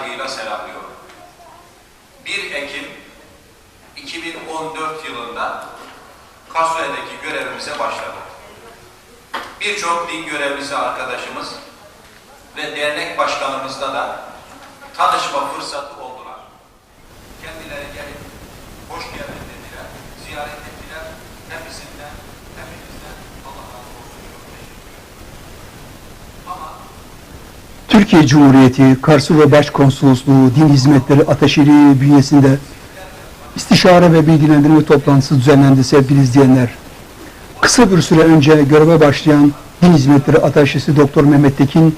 saygıyla selamlıyorum. 1 Ekim 2014 yılında Kasuye'deki görevimize başladık. Birçok din görevlisi arkadaşımız ve dernek başkanımızla da tanışma fırsatı oldular. Kendileri gelip hoş geldin dediler, ziyaret ettiler. Hepsinden, hepinizden Allah razı olsun. Çok teşekkür ederim. Ama Türkiye Cumhuriyeti Karsulu Başkonsolosluğu Din Hizmetleri Ateşeliği bünyesinde istişare ve bilgilendirme toplantısı düzenlendi sevgili izleyenler. Kısa bir süre önce göreve başlayan Din Hizmetleri Ateşesi Doktor Mehmet Tekin,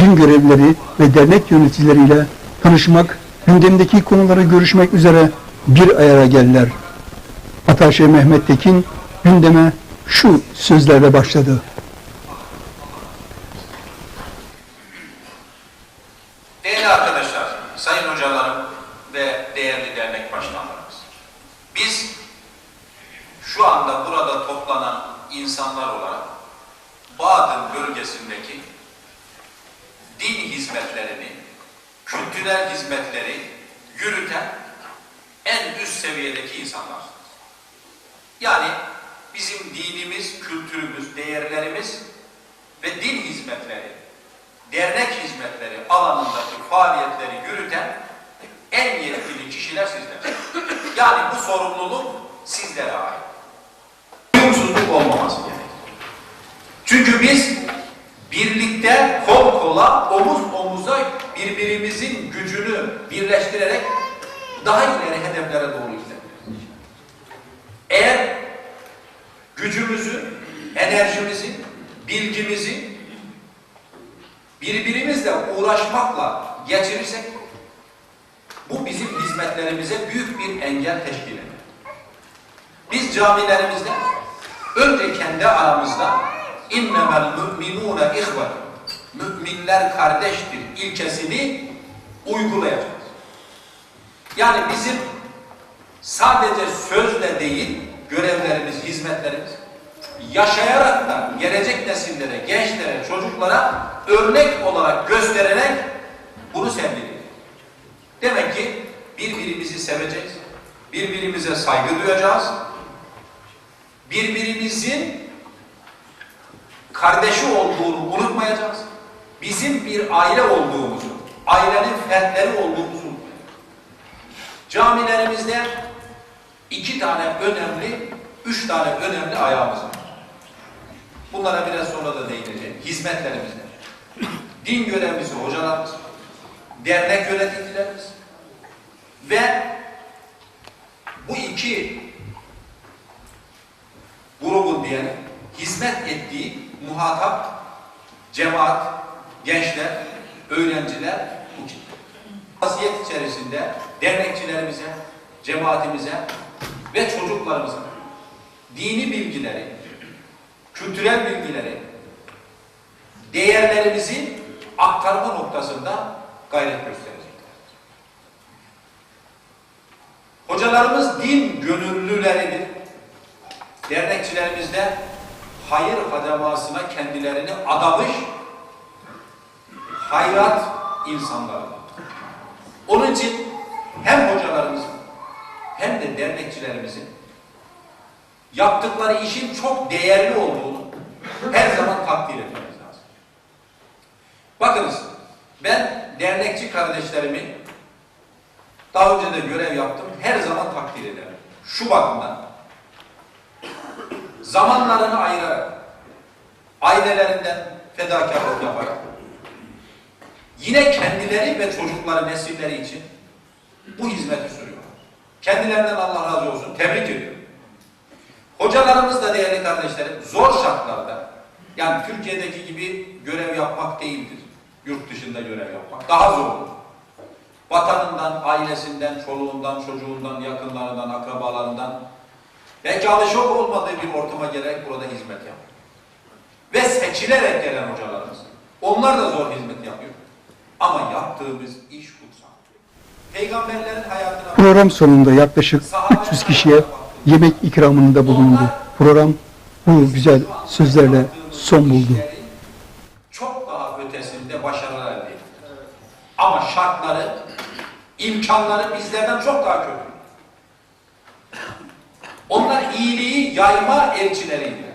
din görevlileri ve dernek yöneticileriyle tanışmak, gündemdeki konuları görüşmek üzere bir araya geldiler. Ataşe Mehmet Tekin gündeme şu sözlerle başladı. Değerli arkadaşlar, sayın hocalarım ve değerli dernek başkanlarımız. Biz şu anda burada toplanan insanlar olarak Bağdın bölgesindeki din hizmetlerini, kültürel hizmetleri yürüten en üst seviyedeki insanlar. Yani bizim dinimiz, kültürümüz, değerlerimiz ve din hizmetleri dernek hizmetleri alanındaki faaliyetleri yürüten en yetkili kişiler sizler. Yani bu sorumluluk sizlere ait. Uyumsuzluk olmaması gerekir. Çünkü biz birlikte kol kola, omuz omuza birbirimizin gücünü birleştirerek daha ileri hedeflere doğru gidebiliriz. Eğer gücümüzü, enerjimizi, bilgimizi birbirimizle uğraşmakla geçirirsek bu bizim hizmetlerimize büyük bir engel teşkil eder. Biz camilerimizde önce kendi aramızda innemel müminune ihvet müminler kardeştir ilkesini uygulayacağız. Yani bizim sadece sözle değil görevlerimiz, hizmetlerimiz yaşayarak da gelecek nesillere, gençlere, çocuklara örnek olarak göstererek bunu sergiliyor. Demek ki birbirimizi seveceğiz, birbirimize saygı duyacağız, birbirimizin kardeşi olduğunu unutmayacağız, bizim bir aile olduğumuzu, ailenin fertleri olduğumuzu. Camilerimizde iki tane önemli, üç tane önemli ayağımız var. Bunlara biraz sonra da değineceğim. Hizmetlerimizde. Din görevlisi hocalarımız, dernek yöneticilerimiz ve bu iki grubun diyelim hizmet ettiği muhatap, cemaat, gençler, öğrenciler bu kitle. Vaziyet içerisinde dernekçilerimize, cemaatimize ve çocuklarımıza dini bilgileri, kültürel bilgileri, değerlerimizi aktarma noktasında gayret gösterecekler. Hocalarımız din gönüllüleridir. Dernekçilerimiz de hayır hademasına kendilerini adamış hayrat insanları. Onun için hem hocalarımızın hem de dernekçilerimizin yaptıkları işin çok değerli olduğunu her zaman takdir etmemiz lazım. Bakınız ben dernekçi kardeşlerimi daha önce de görev yaptım. Her zaman takdir ederim. Şu bakımdan zamanlarını ayırarak ailelerinden fedakarlık yaparak yine kendileri ve çocukları, nesilleri için bu hizmeti sürüyorlar. Kendilerinden Allah razı olsun. Tebrik ediyorum. Hocalarımız da değerli kardeşlerim zor şartlarda yani Türkiye'deki gibi görev yapmak değildir. Yurt dışında görev yapmak. Daha zordur. Vatanından, ailesinden, çoluğundan, çocuğundan, yakınlarından, akrabalarından belki alışık olmadığı bir ortama gelerek burada hizmet yapıyor. Ve seçilerek gelen hocalarımız. Onlar da zor hizmet yapıyor. Ama yaptığımız iş kutsal. Peygamberlerin hayatına Program sonunda yaklaşık 300 kişiye yemek ikramında bulundu. Program bu güzel sözlerle son buldu. Ötesinde başarılar elde ettiler. Ama şartları, imkanları bizlerden çok daha kötü. Onlar iyiliği yayma elçileriydiler.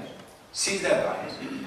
Sizler dahil.